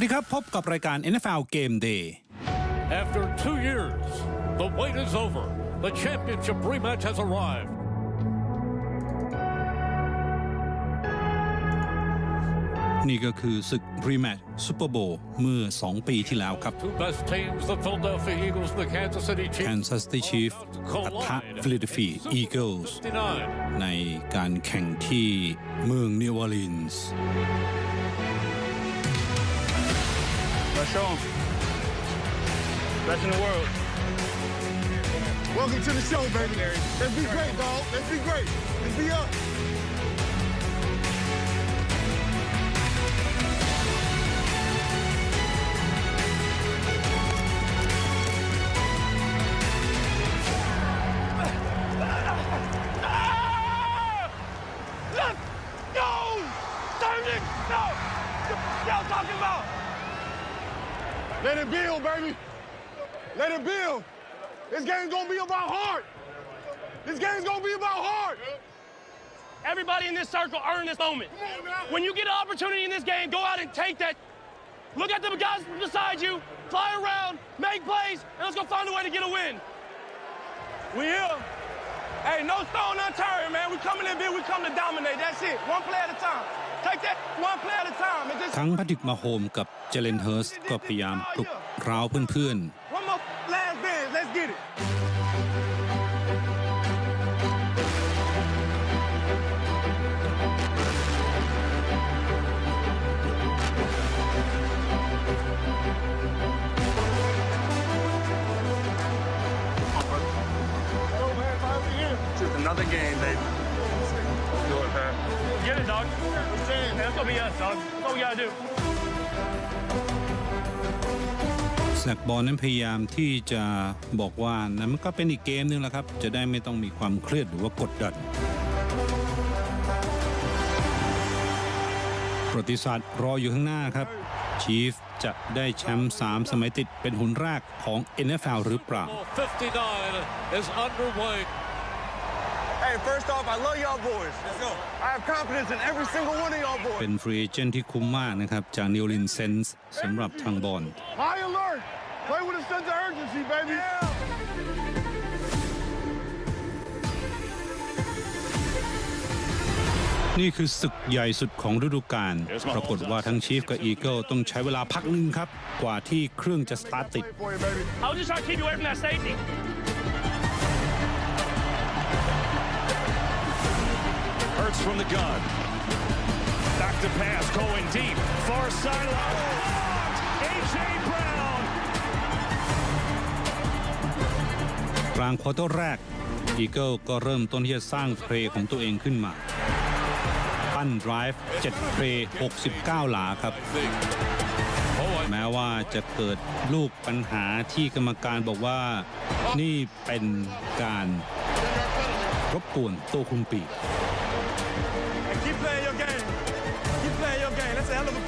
วัสดีครับ พบกับรายการ NFL Game Day After two years the wait is over the championship rematch has arrived นี่ก็คือศึกรีแมตช์ซูเปอร์โบเมื่อ 2 ปีที่แล้วครับ Kansas City Chiefs ปะทะ Philadelphia Eagles ในการแข่งที่เมืองนิวออร์ลีนส์ Let's show them. Best in the world. Welcome to the show, baby. Let's be great, dog. Let's be great. Let's be up. Let it build, baby. Let it build. This game's gonna be about heart. This game's gonna be about heart. Everybody in this circle earn this moment. When you get an opportunity in this game, go out and take that. Look at the guys beside you, fly around, make plays, and let's go find a way to get a win. We here. Hey, no stone unturned, man. We coming in big, we come to dominate. That's it. One play at a time. ทั้งพาดิกมาโฮมกับเจเลนเฮิร์สก็พยายามปลุกร้าวเพื่อนๆ Another game, baby. Get it, dog. that's gonna be us, dog. That's what we gotta do. แซกบอลนั้นพยายามที่จะบอกว่านะมันก็เป็นอีกเกมนึงแล้วครับจะได้ไม่ต้องมีความเครียดหรือว่ากดดัน ประติศาสตร์รออยู่ข้างหน้าครับ ชีฟจะได้แชมป์3สมัยติดเป็นหุ่นแรกของ NFL หรือเปล่า Hey, first off, I love y'all boys. Let's go. I have confidence in every single one of y'all boys. เป็นฟรีเอเจนที่คุ้มมากนะครับจากนิวลินเซนส์สำหรับทางบอล High alert. Play with a sense of urgency, baby. นี่คือศึกใหญ่สุดของฤดูกาลปรากฏว่าทั้งชีฟกับอีเกิลต้องใช้เวลาพักหนึ่งครับกว่าที่เครื่องจะสตาร์ทติด Brooks from the gun. Back to pass, going deep. Far sideline. Oh, A.J. Brown. กลางควอเตอร์แรกอีเกิลก็เริ่มต้นที่จะสร้างเพลยของตัวเองขึ้นมาปั้น drive 7เพลย์69 หลาครับ แม้ว่าจะเกิดลูกปัญหาที่กรรมการบอกว่านี่เป็นการรบกวนตัวคุณปี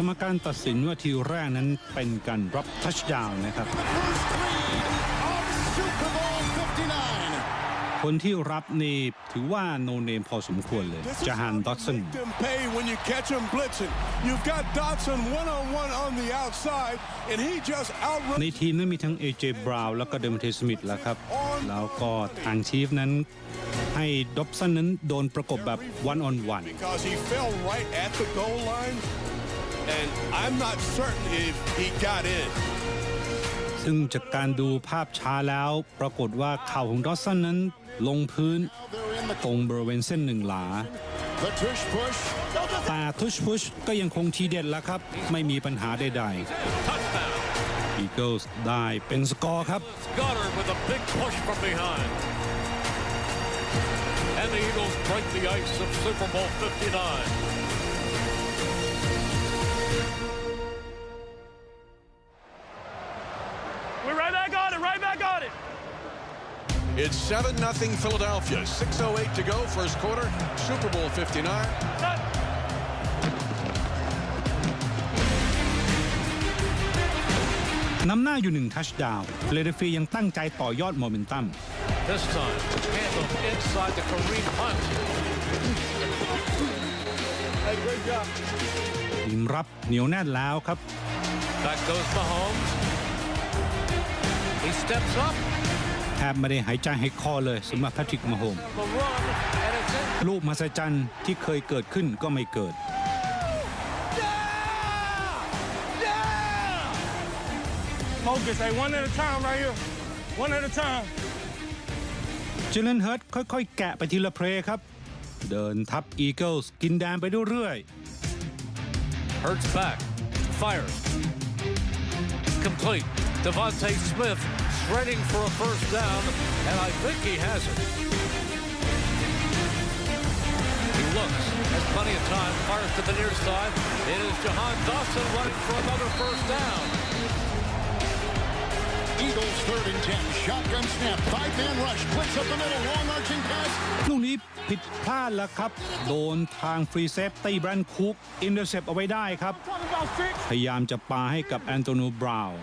กรรมการตัดสินว่าทีแรกนั้นเป็นการรับทัชดาวน์นะครับ คนที่รับนี่ถือว่าโนเนมพอสมควรเลยจาฮันดอตซันในทีมนั้นมีทั้งเอเจบราวแล้วก็เดมเทสมิธแล้วครับแล้วก็ทางชีฟนั้นให้ดอสซันนั้นโดนประกบแบบวันออนวัน and I'm not certain if he got in ซึ่งจากการดูภาพช้าแล้วปรากฏว่าเข่าของดอสซันนั้นลงพื้นตรงบริเวณเส้นหนึ่งหลา แต่ทุชพุชก็ยังคงทีเด็ดแล้วครับไม่มีปัญหาใดๆ Eagles ได้เป็นสกอร์ครับ And the Eagles break the ice of Super Bowl 59. It's 7 0 Philadelphia. 6.08 to go, first quarter, Super Bowl 59. Cut. นำหน้าอยู่หนึ่งทัชดาวเลเดฟียังตั้งใจต่อยอดโมเมนตัม This time, inside the Kareem Hunt. Hey, great job. ทีมรับเหนียวแน่นแล้วครับ Back goes Mahomes. He steps up. แทบไม่ได้หายใจหายคอเลยสำหรับแพทริกมาโฮมลูกมาสจันที่เคยเกิดขึ้นก็ไม่เกิดจิลเลนเฮิร์ตค่อยๆ แกะไปทีละเพลครับ เดินทับอีเกิลส์กินแดนไปเรื่อยๆ Hurts back, f i r e complete. Devontae Smith threading for a first down, and I think he has it. He looks, has plenty of time, fires to the near side. It is Jahan Dawson running for another first down. Eagles third and 10, shotgun snap, five-man rush, blitz up the middle, long arching pass. ลูกนี้ผิดพลาดแล้วครับ โดนทางฟรีเซฟตี้แบรนด์คุกอินเตอร์เซปเอาไว้ได้ครับ พยายามจะปาให้กับแอนโตนูบราวน์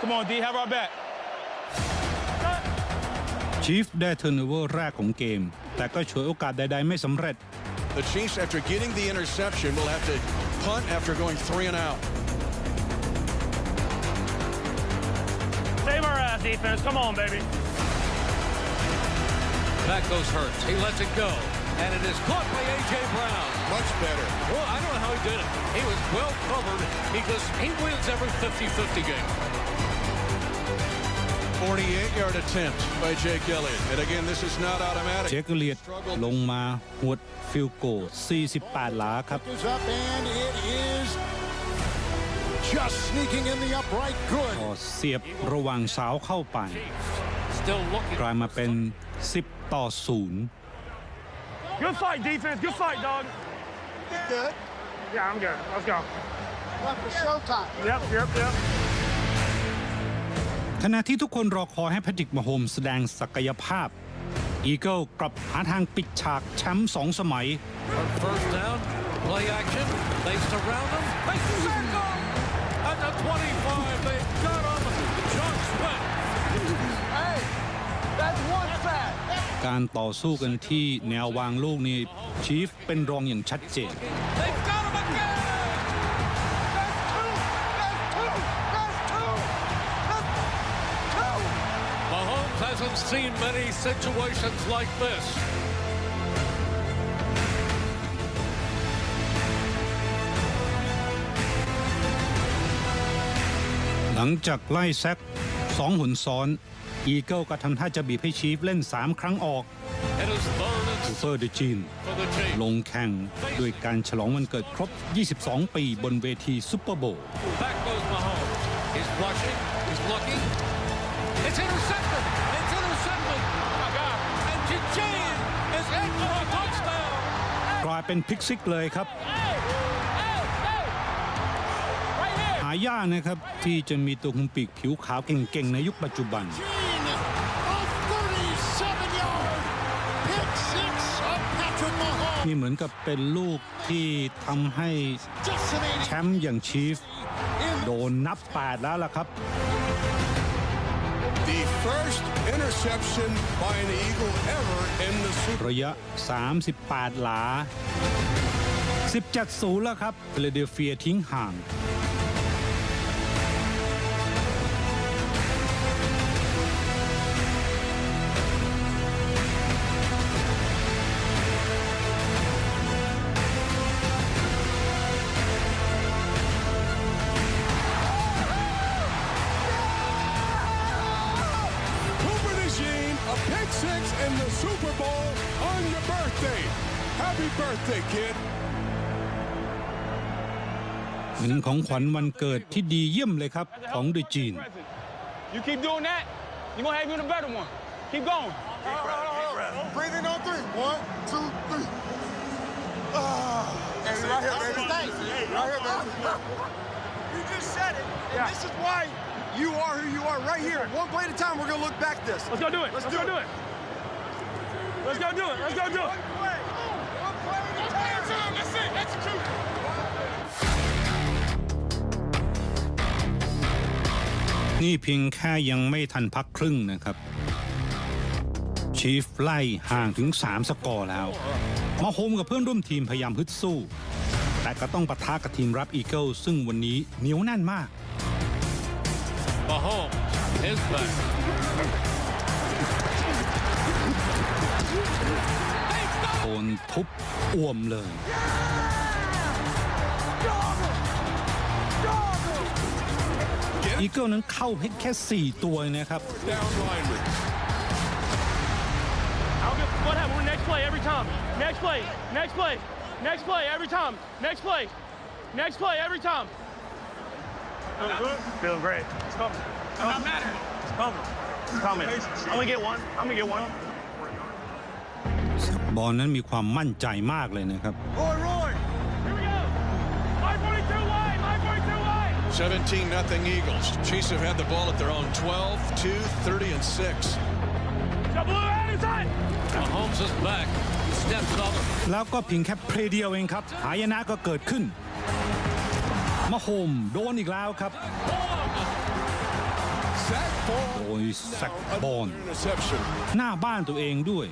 Come on, D, have our back. Chiefs ได้ turnover แรกของเกมแต่ก็ฉวยโอกาสใดๆไม่สำเร็จ The Chiefs, after getting the interception, will have to punt after going three and out. Save our ass, defense. Come on, baby. That goes Hurts. He lets it go. And it is caught by A.J. Brown. Much better. Well, I don't know how he did it. He was well covered because he wins every 50-50 game. 48-yard attempt by Jake Elliott. And again, this is not automatic. Jake Elliott ลงมาหวดฟิลโก48หลาครับ and it is just sneaking in the upright. Good. ก็เสียบระหว่างเสาเข้าไป Still looking. กลายมาเป็น10ต่อ Good fight, defense. Good fight, dog. Good. Yeah, I'm good. Let's go. Left for showtime. Yep, yep, yep. ขณะที่ทุกคนรอคอยให้แพทริกมาโฮมแสดงศักยภาพ อีเกิลกลับหาทางปิดฉากแชมป์สองสมัย การต่อสู้กันที่แนววางลูกนี่ชีฟเป็นรองอย่างชัดเจน seen many situations like this. หลังจากไล่แซกสองหุ่นซ้อนอีเกิลก็ทำท่าจะบีบให้ชีฟเล่นสามครั้งออกซูเฟอร์ดจีนลงแข่งด้วยการฉลองวันเกิดครบ 22 ปีบนเวทีซุปเปอร์โบว์ blushing. intercepted. looking. He's He's It's เป็นพิกซิกเลยครับหายากนะครับ ที่จะมีตัวคุมปีกผิวขาวเก่งๆในยุคปัจจุบันนี่เหมือนกับเป็นลูกที่ทำให้แชมป์อย่างชีฟ โดนนับ8แล้วล่ะครับ the first interception by an Eagle ever in the Super ระยะ38 หลา17-0แล้วครับฟิลาเดลเฟียทิ้งห่าง birthday, kid. เป็นของขวัญวันเกิดที่ดีเยี่ยมเลยครับ You keep doing that, you gonna have even a better one. Keep going. Deep breath, deep breath. Breathe in on three. One, two, three. Ah, hey, right here, baby. Stay. Right here, baby. You just said it, and this is why you are who you are. Right here, one play at a time. We're gonna look back this. Let's go do it. Let's, go do it. Let's go do it. Let's go do it. นี่เพียงแค่ยังไม่ทันพักครึ่งนะครับ ชีฟไล่ห่างถึง 3 สกอร์แล้วมาโฮมกับเพื่อนร่วมทีมพยายามฮึดสู้ แต่ก็ต้องปะทะกับทีมรับอีเกิลซึ่งวันนี้เหนียวแน่นมากมาโฮมเฮสเ s b โดนทุบอ่วมเลย อีเกิลนั้นเข้าเพียงแค่4ตัวนะครับเบอลนั้นมีความมั่นใจมากเลยนะครับ17 nothing Eagles. Chiefs have had the ball at their own 12, 2, 30, and 6. Mahomes is back. Steps up. แล้วก็เพียงแค่เพลเดียวเองครับ หายนะก็เกิดขึ้นมาโฮมโดนอีกแล้วครับโดยแซกบอลหน้าบ้านตัวเองด้วย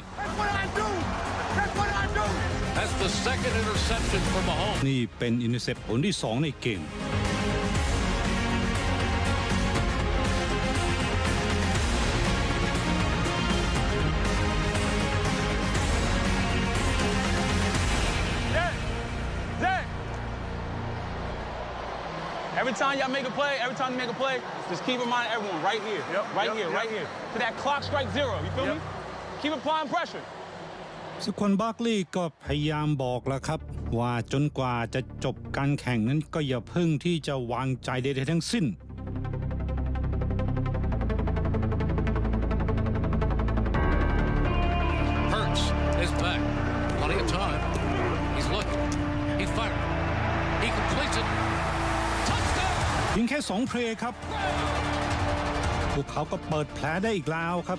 the second interception for Mahomes. นี่เป็นอินเตอร์เซปผลที่2 Every time y'all make a play, every time you make a play, just keep mind everyone right here, yep, right yep, here, yep. right here. So that clock strike zero, you feel me? Keep applying pressure. สควนบาร์กลีย์ก็พยายามบอกแล้วครับ ว่าจนกว่าจะจบการแข่งนั้นก็อย่าเพิ่งที่จะวางใจใดๆทั้งสิ้นเพียงแค่สองเพลครับ พวกเขาก็เปิดแผลได้อีกแล้วครับ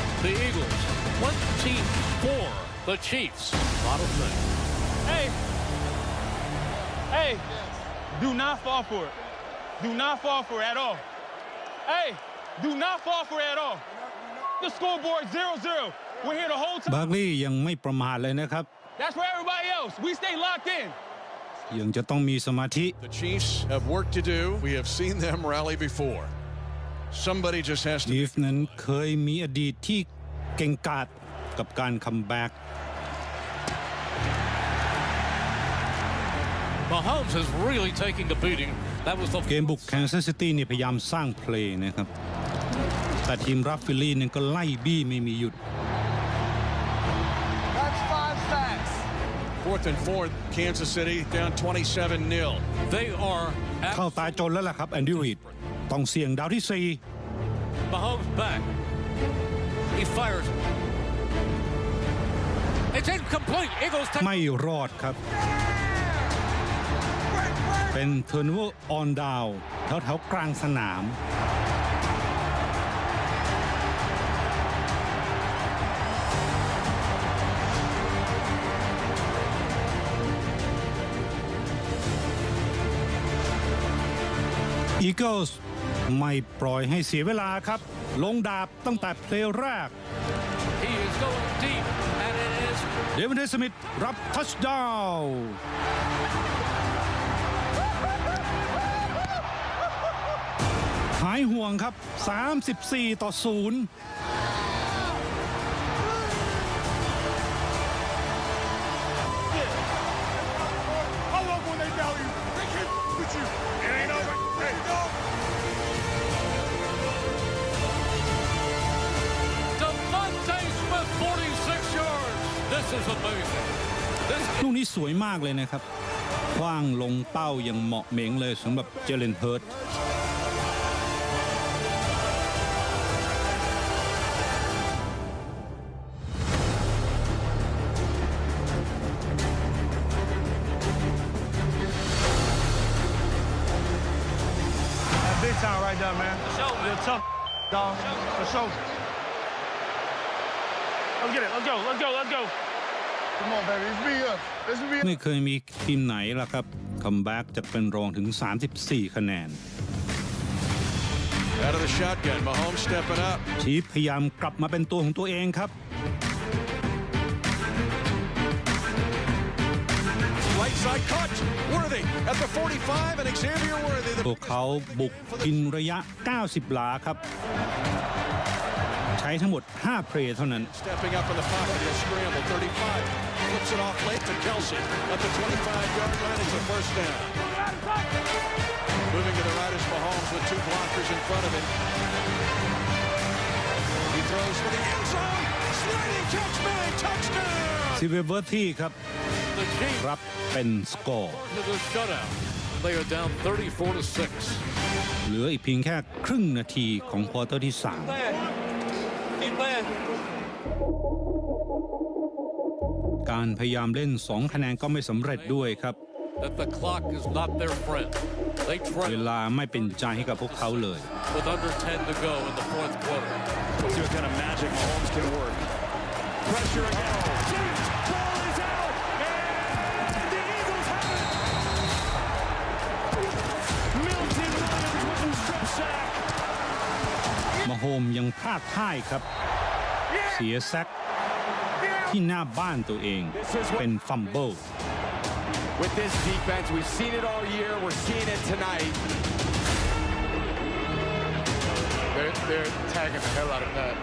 the Eagles. 24, the Chiefs. Bottom three. Hey. Hey. Do not fall for it. Do not fall for it at all. Hey, do not fall for it at all. The scoreboard 0-0. We're here the whole time. บางลี่ยังไม่ประมาทเลยนะครับ That's for everybody else. We stay locked in. ยังจะต้องมีสมาธิ The Chiefs have work to do. We have seen them rally before. Somebody just has to ลีฟนั้นเคยมีอดีตที่เก่งกาจกับการคัมแบ็ก Mahomes is really taking the beating. That was the เกมบุกแคนซัสซิตี้นี่พยายามสร้างเพลย์นะครับแต่ทีมรับฟิลลี่นั้นก็ไล่บี้ไม่มีหยุด That's five sacks. fourth and fourth. Kansas City down 27 0 They are เข้า at ตาจนแล้วล่ะครับแอนดี้รีดต้องเสี่ยงดาวที่สี่ Mahomes back. He fires. It's incomplete. Eagles take ไม่รอดครับ เป็น turnover on down แถวๆกลางสนาม Eagles ไม่ปล่อยให้เสียเวลาครับ ลงดาบตั้งแต่เพลงแรกเดวินเดสมิธรับทัชดาวหายห่วงครับ 34 ต่อ 0ี่สวยมากเลยนะครับคว้างลงเป้าอย่างเหมาะเหม็งเลยสำหรับเจเลนเพิร์ตไม่เคยมีทีมไหนล่ะครับคัมแบ็กจะเป็นรองถึง34 คะแนนชีพพยายามกลับมาเป็นตัวของตัวเองครับพวกเขาบุกกินระยะ 90หลาครับ ใช้ทั้งหมด5เพลเท่านั้น flips it off late to Kelsey. At the 25-yard line, it's a first down. Moving to the right is Mahomes with two blockers in front of him. He throws for the end zone. Sliding catch made. Touchdown! ซิเวเบอร์ทีครับ The Chiefs รับเป็นสกอร์ to the shutout. They are down 34 to 6. เหลืออีกเพียงแค่ครึ่งนาทีของควอเตอร์ที่3 Keep playing. Keep playing. การพยายามเล่น 2 คะแนนก็ไม่สำเร็จด้วยครับ เวลาไม่เป็นใจให้กับพวกเขาเลยมาโฮมยังพลาดท่ายครับ เสียแซกที่หน้าบ้านตัวเองเป็นฟัมเบิล With this defense, we've seen it all year. We're seeing it tonight. They're, they're tagging the hell out of that.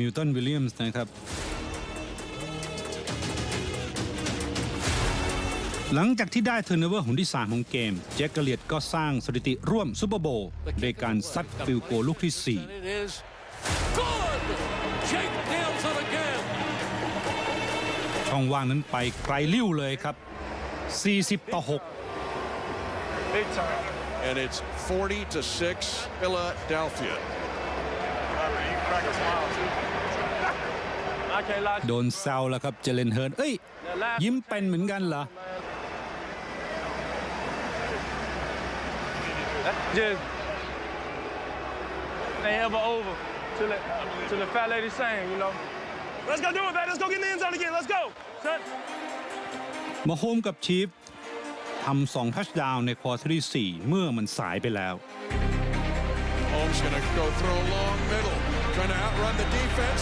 Newton Williams นะครับหลังจากที่ได้เทอร์เนเวอร์ของที่ 3 ของเกม เจ็คเกเลียดก็สร้างสถิติร่วมซูเปอร์โบว์โดยการซัดฟิลโกลูกที่ 4 ช่องว่างนั้นไปไกลลิ้วเลยครับ 40 ต่อ6 And it's 40 to 6 Philadelphia. โดนแซวแล้วครับเจเลนเฮิร์นเอ้ยยิ้มเป็นเหมือนกันเหรอ Just they ever over to the to the fat lady saying, you know. Let's go do it, man. Let's go get in the end zone again. Let's go. Set. มาโฮมกับชีฟทำสองทัชดาวในควอเตอร์ที่สี่เมื่อมันสายไปแล้ว Mahomes gonna go throw long middle, trying to outrun the defense.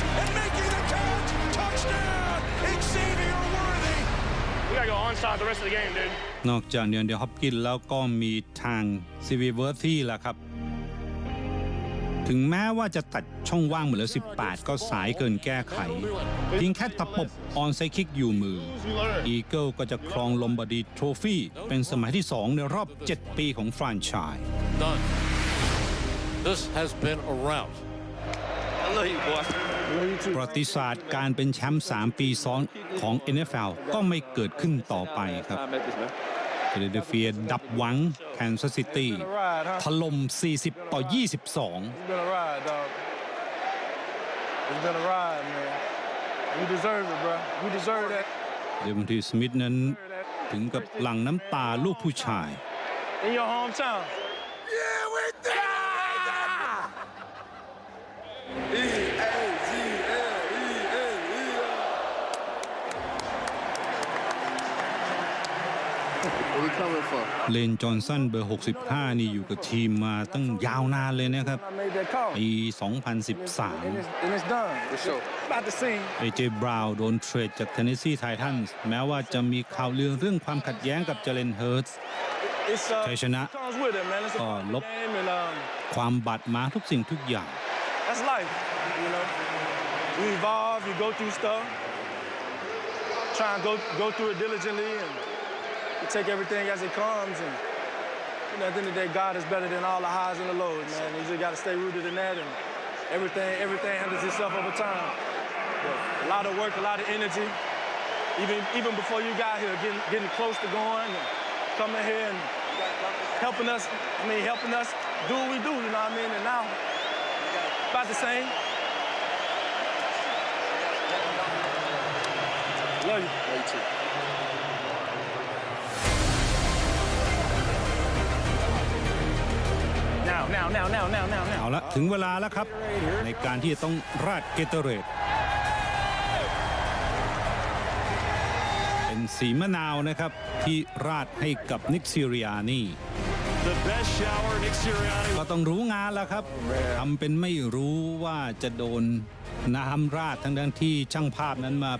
นอกจากเดือนเดีลฮอปกินแล้วก็มีทางซีวีเวอร์ซี่ละครับ ถึงแม้ว่าจะตัดช่องว่างเหมือนเหลือ18 ก็สายเกินแก้ไข เพียงแค่ตะปบออนไซคิกอยู่มือ อีเกิลก็จะครองลมบดีทรฟี่เป็นสมัยที่2ในรอบ 7 ปีของฟรานชาย This has been a rout. I love you, boy. ประวัติศาสตร์การเป็นแชมป์3ปีซ้อนของ NFL ก็ไม่เกิดขึ้นต่อไปครับเฟลเดเฟียดับหวังแคนซัสซิตี้ถล่ม 40ต่อ22เดวินทีสมิธนั้นถึงกับหลั่งน้ำตาลูกผู้ชายเเลนจอนสันเบอร์ 65นี่อยู่กับทีมมาตั้งยาวนานเลยนะครับปี2013เอเจบราวโดนเทรดจากเทนเนสซีไททันส์แม้ว่าจะมีข่าวเรื่องเรื่องความขัดแย้งกับเจเลนเฮิร์ตส์ชัยชนะก็ลบความบาดหมางทุกสิ่งทุกอย่าง That's life, you know. evolve, you go through stuff. Try and go, go through it diligently. And... you take everything as it comes. And you know, at the end of the day, God is better than all the highs and the lows, man. You just got to stay rooted in that, and everything everything handles itself over time. But a lot of work, a lot of energy. Even even before you got here, getting getting close to going, and coming here and helping us. I mean, helping us do what we do. You know what I mean? And now, about the same. Love you. Love you too. เอาละถึงเวลาแล้วครับในการที่จะต้องราดเกเตอร์เรตเป็นสีมะนาวนะครับที่ราดให้กับนิกซิรียนี่ก็ต้องรู้งานแล้วครับทำเป็นไม่รู้ว่าจะโดนน้ำราดทั้งทั้งที่ช่างภาพนั้นมา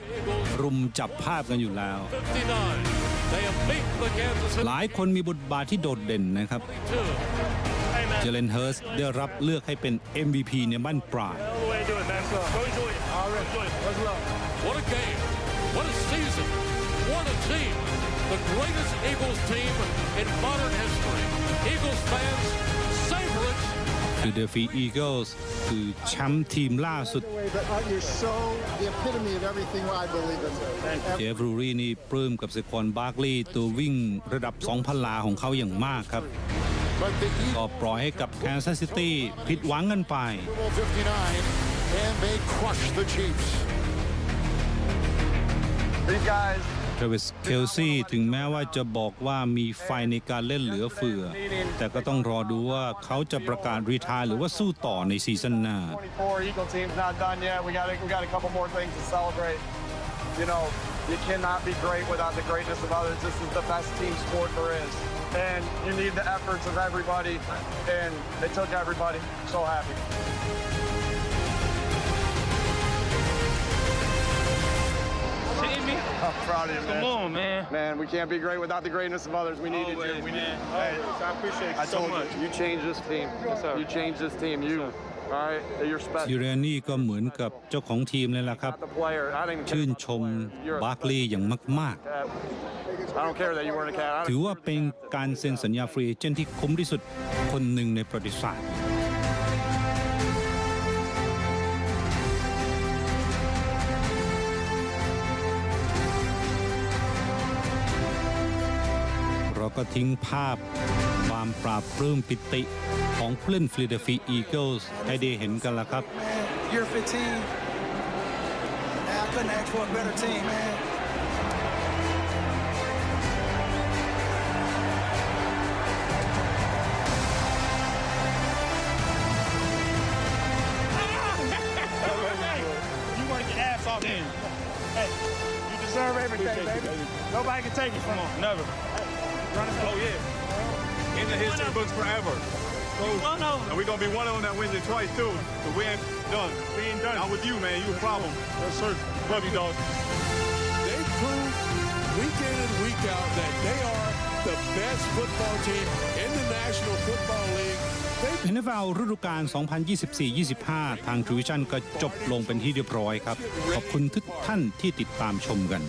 รุมจับภาพกันอยู่แล้ว หลายคนมีบทบาทที่โดดเด่นนะครับจเลนเฮิร์สได้รับเลือกให้เป็น MVP ในบ้านปลายคือเดฟีอีเกิลส์คือแชมป์ทีมล่าสุดเอฟรูรีนี่ปลื้มกับเซควอนบาร์กลีย์ตัววิ่งระดับ 2,000 ลาของเขาอย่างมากครับก็ปล่อยให้กับแคนซัสซิตี้ผิดหวังกันไปเทรวิสเคลซี่ถึงแม้ว่าจะบอกว่ามีไฟในการเล่นเหลือเฟือแต่ก็ต้องรอดูว่าเขาจะประกาศรีทายหรือว่าสู้ต่อในซีซั่นหน้าเ and you need the efforts of everybody, and they took everybody. So happy. I'm proud of you, man. Come on, man. Man, we can't be great without the greatness of others. We needed you. We man. Hey, I appreciate you I so much. You, you changed this team. Yes, you changed this team. You. All right, you're ซิเรนี่ก็เหมือนกับเจ้าของทีมเลยล่ะครับชื่นชมบาร์คลีย์อย่างมากๆถือว่าเป็นการเซ็นสัญญาฟรีเจนที่คุ้มที่สุดคนหนึ่งในประวัติศาสตร์เราก็ทิ้งภาพความปราบรื้มปิติของเพื่อนฟลิเดฟีอีเกิลส์ให้ได้เห็นกันละครับ You're 15. I couldn't ask for a better team, man. Nobody can take it from him. Never. Oh, yeah. In the history books forever. One of them. And we're going to be one of them that wins it twice, too. s o we ain't done. We ain't done. I'm with you, man. You a problem. Yes, sir. Love you, dog. They prove week in and week out that they are the best football team in the National Football League. NFL ฤดูกาล2024-25 ทางทวิชันก็จบลงเป็นที่เรียบร้อยครับ ขอบคุณทุกท่านที่ติดตามชมกัน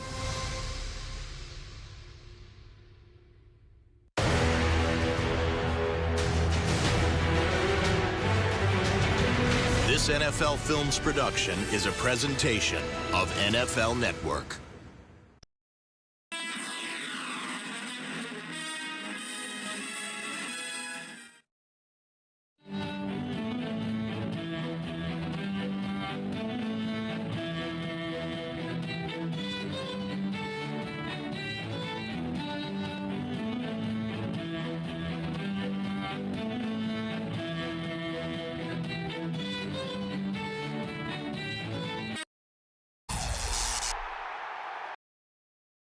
NFL Films production is a presentation of NFL Network.